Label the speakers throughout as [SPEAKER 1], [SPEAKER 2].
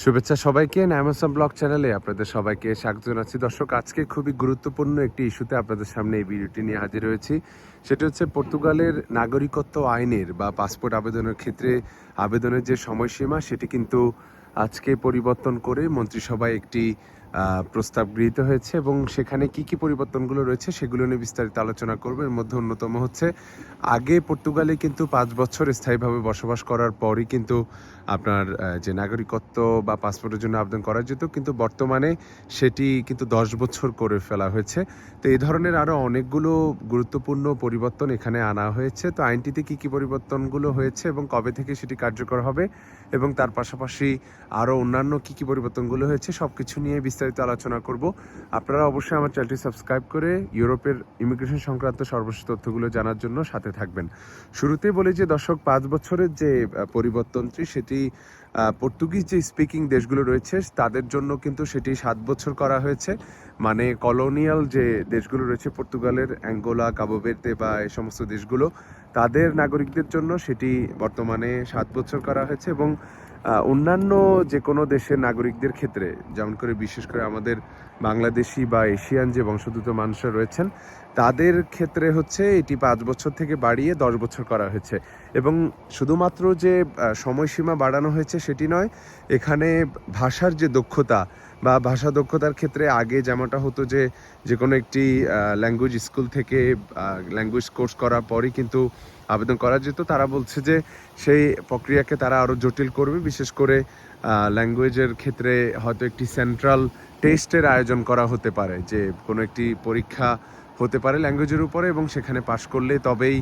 [SPEAKER 1] শুভেচ্ছা সবাইকে ন্যামসাম ব্লগ চ্যানেলে আপনাদের সবাইকে স্বাগত জানাচ্ছি। দর্শক, আজকে খুবই গুরুত্বপূর্ণ একটি ইস্যুতে আপনাদের সামনে এই ভিডিওটি নিয়ে হাজির হয়েছি। সেটা হচ্ছে পর্তুগালের নাগরিকত্ব আইনের বা পাসপোর্ট আবেদনের ক্ষেত্রে আবেদনের যে সময়সীমা, সেটি কিন্তু আজকে পরিবর্তন করে মন্ত্রিসভায় একটি প্রস্তাব গৃহীত হয়েছে এবং সেখানে কি কি পরিবর্তনগুলো রয়েছে সেগুলো নিয়ে বিস্তারিত আলোচনা করব। এর মধ্যে অন্যতম হচ্ছে, আগে পর্তুগালে কিন্তু পাঁচ বছর স্থায়ীভাবে বসবাস করার পরই কিন্তু আপনার যে নাগরিকত্ব বা পাসপোর্টের জন্য আবেদন করা যেত, কিন্তু বর্তমানে সেটি কিন্তু দশ বছর করে ফেলা হয়েছে। তো এই ধরনের আরও অনেকগুলো গুরুত্বপূর্ণ পরিবর্তন এখানে আনা হয়েছে। তো আইনটিতে কি কি পরিবর্তনগুলো হয়েছে এবং কবে থেকে সেটি কার্যকর হবে এবং তার পাশাপাশি আরও অন্যান্য কি কি পরিবর্তনগুলো হয়েছে সব কিছু নিয়ে বিস্তারিত আলোচনা করব। আপনারা অবশ্যই আমার চ্যানেলটি সাবস্ক্রাইব করে ইউরোপের ইমিগ্রেশন সংক্রান্ত সর্বশেষ তথ্যগুলো জানার জন্য সাথে থাকবেন। শুরুতে বলি যে, দর্শক, পাঁচ বছরের যে পরিবর্তনটি, সেটি আহ, পর্তুগিজ যে স্পিকিং দেশগুলো রয়েছে তাদের জন্য কিন্তু সেটি সাত বছর করা হয়েছে। মানে কলোনিয়াল যে দেশগুলো রয়েছে পর্তুগালের অ্যাঙ্গোলা কাবোবেরতে বা এই সমস্ত দেশগুলো তাদের নাগরিকদের জন্য সেটি বর্তমানে সাত বছর করা হয়েছে এবং অন্যান্য যে কোনো দেশের নাগরিকদের ক্ষেত্রে, যেমন করে বিশেষ করে আমাদের বাংলাদেশি বা এশিয়ান যে বংশোদ্ভূত মানুষরা রয়েছেন, তাদের ক্ষেত্রে হচ্ছে এটি পাঁচ বছর থেকে বাড়িয়ে দশ বছর করা হয়েছে। এবং শুধুমাত্র যে সময়সীমা বাড়ানো হয়েছে সেটি নয়, এখানে ভাষার যে দক্ষতা বা ভাষা দক্ষতার ক্ষেত্রে আগে যেমনটা হতো যে যে কোনো একটি ল্যাঙ্গুয়েজ স্কুল থেকে ল্যাঙ্গুয়েজ কোর্স করার পরই কিন্তু আবেদন করা যেত। তারা বলছে যে সেই প্রক্রিয়াকে তারা আরও জটিল করবে। বিশেষ করে ল্যাঙ্গুয়েজের ক্ষেত্রে হয়তো একটি সেন্ট্রাল টেস্টের আয়োজন করা হতে পারে, যে কোনো একটি পরীক্ষা হতে পারে ল্যাঙ্গুয়েজের উপরে এবং সেখানে পাশ করলে তবেই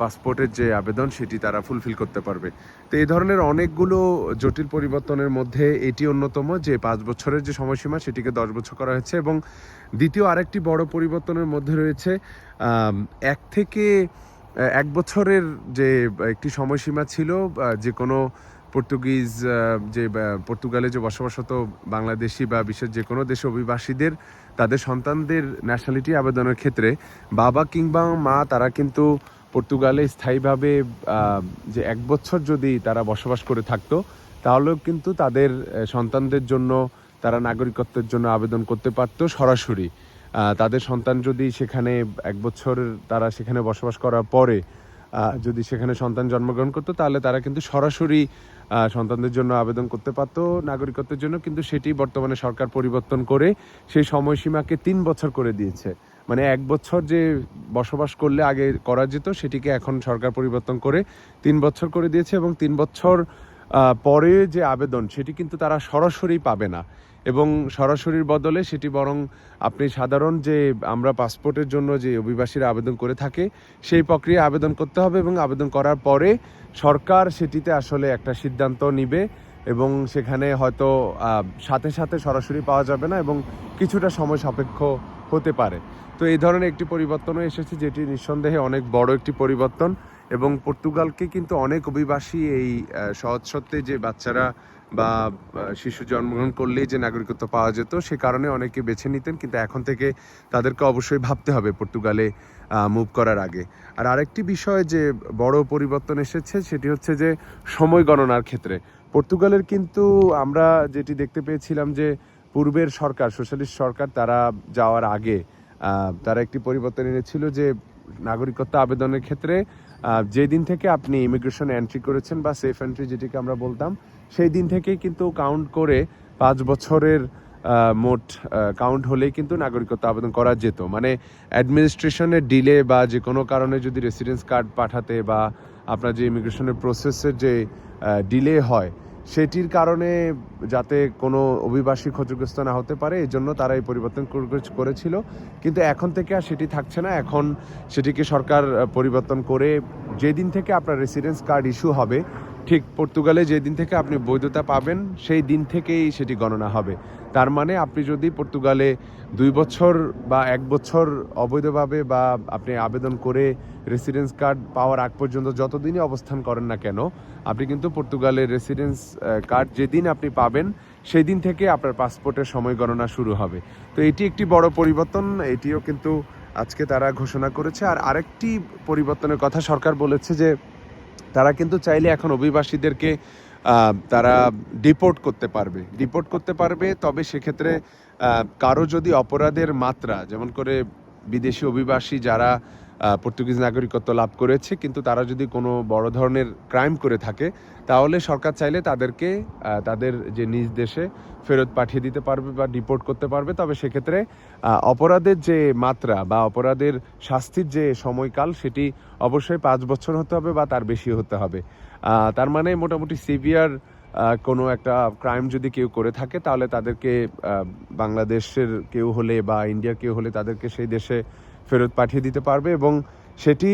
[SPEAKER 1] পাসপোর্টের যে আবেদন সেটি তারা ফুলফিল করতে পারবে। তো এই ধরনের অনেকগুলো জটিল পরিবর্তনের মধ্যে এটি অন্যতম যে পাঁচ বছরের যে সময়সীমা সেটিকে দশ বছর করা হয়েছে এবং দ্বিতীয় আরেকটি বড় পরিবর্তনের মধ্যে রয়েছে এক থেকে এক বছরের যে একটি সময়সীমা ছিল যে কোনো পর্তুগিজ যে পর্তুগালে যে বসবাসত বাংলাদেশি বা বিশ্বের যে কোনো দেশে অভিবাসীদের, তাদের সন্তানদের ন্যাশনালিটি আবেদনের ক্ষেত্রে বাবা কিংবা মা তারা কিন্তু পর্তুগালে স্থায়ীভাবে যে এক বছর যদি তারা বসবাস করে থাকতো, তাহলেও কিন্তু তাদের সন্তানদের জন্য, তারা নাগরিকত্বের জন্য আবেদন করতে পারতো সরাসরি। তাদের সন্তান যদি সেখানে এক বছর তারা সেখানে বসবাস করার পরে যদি সেখানে সন্তান জন্মগ্রহণ করতো, তাহলে তারা কিন্তু সরাসরি সন্তানদের জন্য আবেদন করতে পারতো, নাগরিকত্বের জন্য। কিন্তু সেটি বর্তমানে সরকার পরিবর্তন করে সেই সময়সীমাকে তিন বছর করে দিয়েছে। মানে এক বছর যে বসবাস করলে আগে করা যেত, সেটিকে এখন সরকার পরিবর্তন করে তিন বছর করে দিয়েছে এবং তিন বছর পরে যে আবেদন, সেটি কিন্তু তারা সরাসরি পাবে না। এবং সরাসরির বদলে সেটি বরং আপনি সাধারণ যে আমরা পাসপোর্টের জন্য যে অভিবাসীরা আবেদন করে থাকে, সেই প্রক্রিয়া আবেদন করতে হবে এবং আবেদন করার পরে সরকার সেটিতে আসলে একটা সিদ্ধান্ত নিবে এবং সেখানে হয়তো সাথে সাথে সরাসরি পাওয়া যাবে না এবং কিছুটা সময় সাপেক্ষ হতে পারে। তো এই ধরনের একটি পরিবর্তনও এসেছে যেটি নিঃসন্দেহে অনেক বড় একটি পরিবর্তন এবং পর্তুগালকে কিন্তু অনেক অভিবাসী এই সহজ সত্ত্বে যে বাচ্চারা বা শিশু জন্মগ্রহণ করলেই যে নাগরিকত্ব পাওয়া যেত সে কারণে অনেকে বেছে নিতেন, কিন্তু এখন থেকে তাদেরকে অবশ্যই ভাবতে হবে পর্তুগালে মুভ করার আগে। আর আরেকটি বিষয় যে বড় পরিবর্তন এসেছে সেটি হচ্ছে যে সময় গণনার ক্ষেত্রে। পর্তুগালের কিন্তু আমরা যেটি দেখতে পেয়েছিলাম যে পূর্বের সরকার, সোশ্যালিস্ট সরকার, তারা যাওয়ার আগে তারা একটি পরিবর্তন এনেছিল যে নাগরিকত্ব আবেদনের ক্ষেত্রে যেদিন থেকে আপনি ইমিগ্রেশন এন্ট্রি করেছেন বা সেফ এন্ট্রি যেটিকে আমরা বলতাম, সেই দিন থেকেই কিন্তু কাউন্ট করে পাঁচ বছরের মোট কাউন্ট হলেই কিন্তু নাগরিকত্ব আবেদন করা যেত। মানে অ্যাডমিনিস্ট্রেশনের ডিলে বা যে কোনো কারণে যদি রেসিডেন্স কার্ড পাঠাতে বা আপনার যে ইমিগ্রেশনের প্রসেসের যে ডিলে হয় সেটির কারণে যাতে কোনো অভিবাসী ক্ষতিগ্রস্ত না হতে পারে, এই জন্য তারা এই পরিবর্তন করে- করেছিল। কিন্তু এখন থেকে আর সেটি থাকছে না। এখন সেটিকে সরকার পরিবর্তন করে যেদিন থেকে আপনার রেসিডেন্স কার্ড ইস্যু হবে, ঠিক পর্তুগালে যেদিন থেকে আপনি বৈধতা পাবেন, সেই দিন থেকেই সেটি গণনা হবে। তার মানে আপনি যদি পর্তুগালে দুই বছর বা এক বছর অবৈধভাবে বা আপনি আবেদন করে রেসিডেন্স কার্ড পাওয়ার আগ পর্যন্ত যতদিনই অবস্থান করেন না কেন, আপনি কিন্তু পর্তুগালের রেসিডেন্স কার্ড যেদিন আপনি পাবেন সেই দিন থেকে আপনার পাসপোর্টের সময় গণনা শুরু হবে। তো এটি একটি বড় পরিবর্তন, এটিও কিন্তু আজকে তারা ঘোষণা করেছে। আর আরেকটি পরিবর্তনের কথা সরকার বলেছে যে তারা কিন্তু চাইলে এখন অভিবাসীদেরকে তারা ডিপোর্ট করতে পারবে। ডিপোর্ট করতে পারবে, তবে সেক্ষেত্রে কারও যদি অপরাধের মাত্রা, যেমন করে বিদেশি অভিবাসী যারা পর্তুগিজ নাগরিকত্ব লাভ করেছে, কিন্তু তারা যদি কোনো বড় ধরনের ক্রাইম করে থাকে, তাহলে সরকার চাইলে তাদেরকে তাদের যে নিজ দেশে ফেরত পাঠিয়ে দিতে পারবে বা ডিপোর্ট করতে পারবে। তবে সেক্ষেত্রে অপরাধের যে মাত্রা বা অপরাধের শাস্তির যে সময়কাল, সেটি অবশ্যই পাঁচ বছর হতে হবে বা তার বেশি হতে হবে। তার মানে মোটামুটি সিভিয়ার কোনো একটা ক্রাইম যদি কেউ করে থাকে, তাহলে তাদেরকে বাংলাদেশের কেউ হলে বা ইন্ডিয়ার কেউ হলে তাদেরকে সেই দেশে ফেরত পাঠিয়ে দিতে পারবে এবং সেটি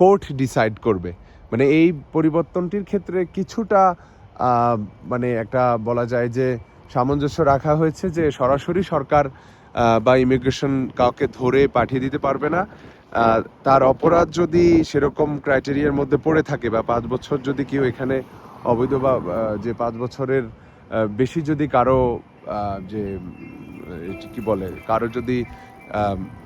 [SPEAKER 1] কোর্ট ডিসাইড করবে। মানে এই পরিবর্তনটির ক্ষেত্রে কিছুটা মানে একটা বলা যায় যে সামঞ্জস্য রাখা হয়েছে যে সরাসরি সরকার বা ইমিগ্রেশন কাউকে ধরে পাঠিয়ে দিতে পারবে না। তার অপরাধ যদি সেরকম ক্রাইটেরিয়ার মধ্যে পড়ে থাকে বা পাঁচ বছর যদি কেউ এখানে অবৈধ বা যে পাঁচ বছরের বেশি যদি কারও যে কি বলে, কারও যদি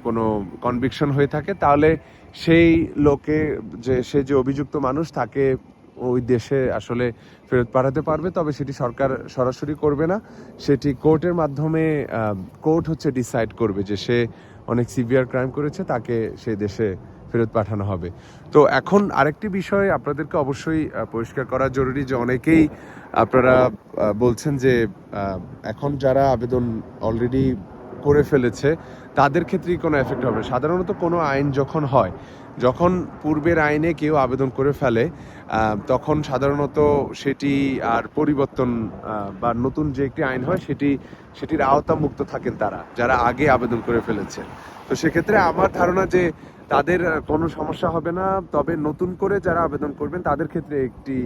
[SPEAKER 1] কোনো কনভিকশন হয়ে থাকে, তাহলে সেই লোকে যে, সে যে অভিযুক্ত মানুষ, তাকে ওই দেশে আসলে ফেরত পাঠাতে পারবে। তবে সেটি সরকার সরাসরি করবে না। সেটি কোর্টের মাধ্যমে কোর্ট হচ্ছে ডিসাইড করবে যে সে অনেক সিভিয়ার ক্রাইম করেছে, তাকে সেই দেশে ফেরত পাঠানো হবে। তো এখন আরেকটি বিষয় আপনাদেরকে অবশ্যই পরিষ্কার করা জরুরি যে অনেকেই আপনারা বলছেন যে এখন যারা আবেদন অলরেডি করে ফেলেছে, তাদের ক্ষেত্রেই কোনো এফেক্ট হবে। সাধারণত কোনো আইন যখন হয়, যখন পূর্বের আইনে কেউ আবেদন করে ফেলে তখন সাধারণত সেটি আর পরিবর্তন বা নতুন যে একটি আইন হয় সেটি, সেটির আওতামুক্ত থাকেন তারা, যারা আগে আবেদন করে ফেলেছে তো সেক্ষেত্রে আমার ধারণা যে তাদের কোনো সমস্যা হবে না, তবে নতুন করে যারা আবেদন করবেন, তাদের ক্ষেত্রে একটি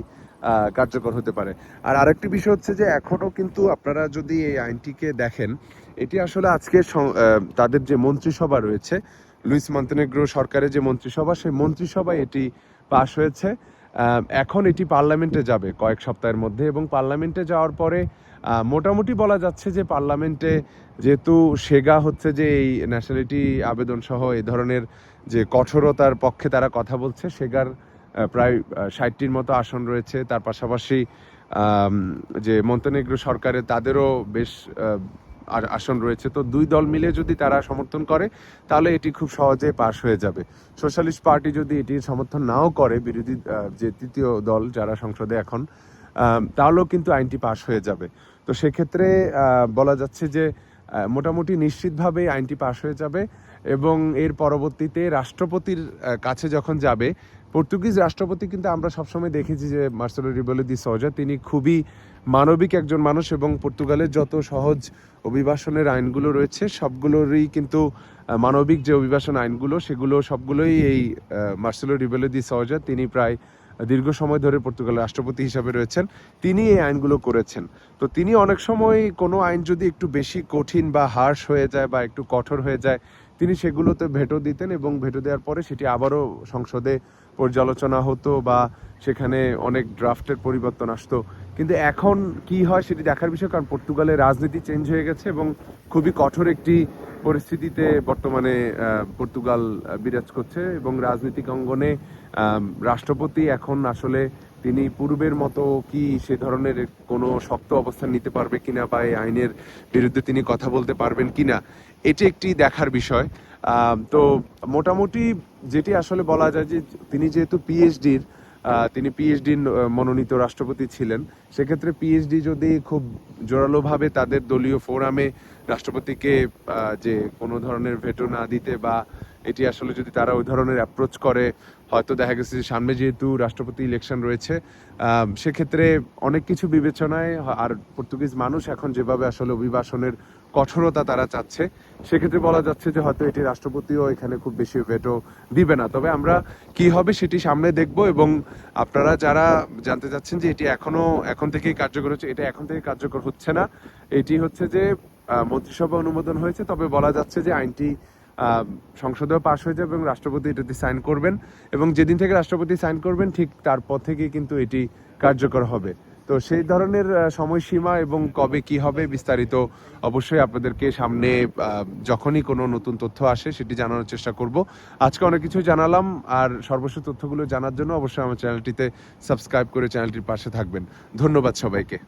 [SPEAKER 1] কার্যকর হতে পারে। আর আরেকটি বিষয় হচ্ছে যে এখনও কিন্তু আপনারা যদি এই আইনটিকে দেখেন, এটি আসলে আজকে তাদের যে মন্ত্রিসভা রয়েছে, লুইস মন্তেনেগ্রো সরকারের যে মন্ত্রিসভা, সেই মন্ত্রিসভায় এটি পাশ হয়েছে। এখন এটি পার্লামেন্টে যাবে কয়েক সপ্তাহের মধ্যে এবং পার্লামেন্টে যাওয়ার পরে মোটামুটি বলা যাচ্ছে যে পার্লামেন্টে যেহেতু সেগা হচ্ছে যে এই ন্যাশনালিটি আবেদন সহ এই ধরনের যে কঠোরতার পক্ষে তারা কথা বলছে, সেগার প্রায় ষাটটির মতো আসন রয়েছে। তার পাশাপাশি যে মন্তেনেগ্রো সরকারের তাদেরও বেশ আসন রয়েছে। তো দুই দল মিলে যদি তারা সমর্থন করে, তাহলে এটি খুব সহজে পাশ হয়ে যাবে। সোশ্যালিস্ট পার্টি যদি এটি সমর্থন নাও করে, বিরোধী যে তৃতীয় দল যারা সংসদে এখন তাহলেও কিন্তু আইনটি পাশ হয়ে যাবে। তো সেক্ষেত্রে বলা যাচ্ছে যে মোটামুটি নিশ্চিতভাবে আইনটি পাশ হয়ে যাবে এবং এর পরবর্তীতে রাষ্ট্রপতির কাছে যখন যাবে পর্তুগিজ রাষ্ট্রপতি কিন্তু আমরা সবসময় দেখেছি যে মার্সেলো রিবেলো দি সোজা, তিনি খুবই মানবিক একজন মানুষ এবং পর্তুগালের যত সহজ অভিবাসনের আইনগুলো রয়েছে, সবগুলোরই কিন্তু মানবিক যে অভিবাসন আইনগুলো, সেগুলো সবগুলোই এই মার্সেলো রিবেলো দি সোজা, তিনি প্রায় দীর্ঘ সময় ধরে পর্তুগালের রাষ্ট্রপতি হিসাবে রয়েছেন, তিনি এই আইনগুলো করেছেন। তো তিনি অনেক সময় কোনো আইন যদি একটু বেশি কঠিন বা হার্শ হয়ে যায় বা একটু কঠোর হয়ে যায়, তিনি সেগুলোতে ভেটো দিতেন এবং ভেটো দেওয়ার পরে সেটি আবারও সংসদে পর্যালোচনা হতো বা সেখানে অনেক ড্রাফটের পরিবর্তন আসতো। কিন্তু এখন কি হয় সেটি দেখার বিষয়, কারণ পর্তুগালে রাজনীতি চেঞ্জ হয়ে গেছে এবং খুবই কঠোর একটি পরিস্থিতিতে বর্তমানে পর্তুগাল বিরাজ করছে এবং রাজনীতিক অঙ্গনে রাষ্ট্রপতি এখন আসলে তিনি পূর্বের মতো কি সে ধরনের কোনো শক্ত অবস্থান নিতে পারবে কিনা বা এই আইনের বিরুদ্ধে তিনি কথা বলতে পারবেন কিনা, এটি একটি দেখার বিষয়। তো মোটামুটি যেটি আসলে বলা যায় যে তিনি যেহেতু পিএইচডির তিনি পিএইচডি মনোনীত রাষ্ট্রপতি ছিলেন, সেক্ষেত্রে পিএইচডি যদি খুব জোরালোভাবে তাদের দলীয় ফোরামে রাষ্ট্রপতিকে যে কোনো ধরনের ভেটো না দিতে বা এটি আসলে যদি তারা ওই ধরনের অ্যাপ্রোচ করে, হয়তো দেখা গেছে যে সামনে যেহেতু রাষ্ট্রপতি ইলেকশন রয়েছে সেক্ষেত্রে অনেক কিছু বিবেচনায় আর পর্তুগিজ মানুষ এখন যেভাবে আসলে অভিবাসনের কঠোরতা তারা চাচ্ছে, সেক্ষেত্রে বলা যাচ্ছে যে হয়তো এটি রাষ্ট্রপতিও এখানে খুব বেশি ভেটো দিবে না। তবে আমরা কি হবে সেটি সামনে দেখব এবং আপনারা যারা জানতে চাচ্ছেন যে এটি এখনও, এখন থেকেই কার্যকর হচ্ছে, এটা এখন থেকে কার্যকর হচ্ছে না, এটি হচ্ছে যে মন্ত্রিসভা অনুমোদন হয়েছে, তবে বলা যাচ্ছে যে আইনটি সংসদেও পাশ হয়ে যাবে এবং রাষ্ট্রপতি এটাতে সাইন করবেন এবং যেদিন থেকে রাষ্ট্রপতি সাইন করবেন, ঠিক তারপর থেকেই কিন্তু এটি কার্যকর হবে। তো সেই ধরনের সময়সীমা এবং কবে কি হবে বিস্তারিত অবশ্যই আপনাদেরকে সামনে যখনই কোনো নতুন তথ্য আসে সেটি জানানোর চেষ্টা করব। আজকে অনেক কিছু জানালাম, আর সর্বশেষ তথ্যগুলো জানার জন্য অবশ্যই আমার চ্যানেলটিতে সাবস্ক্রাইব করে চ্যানেলটির পাশে থাকবেন। ধন্যবাদ সবাইকে।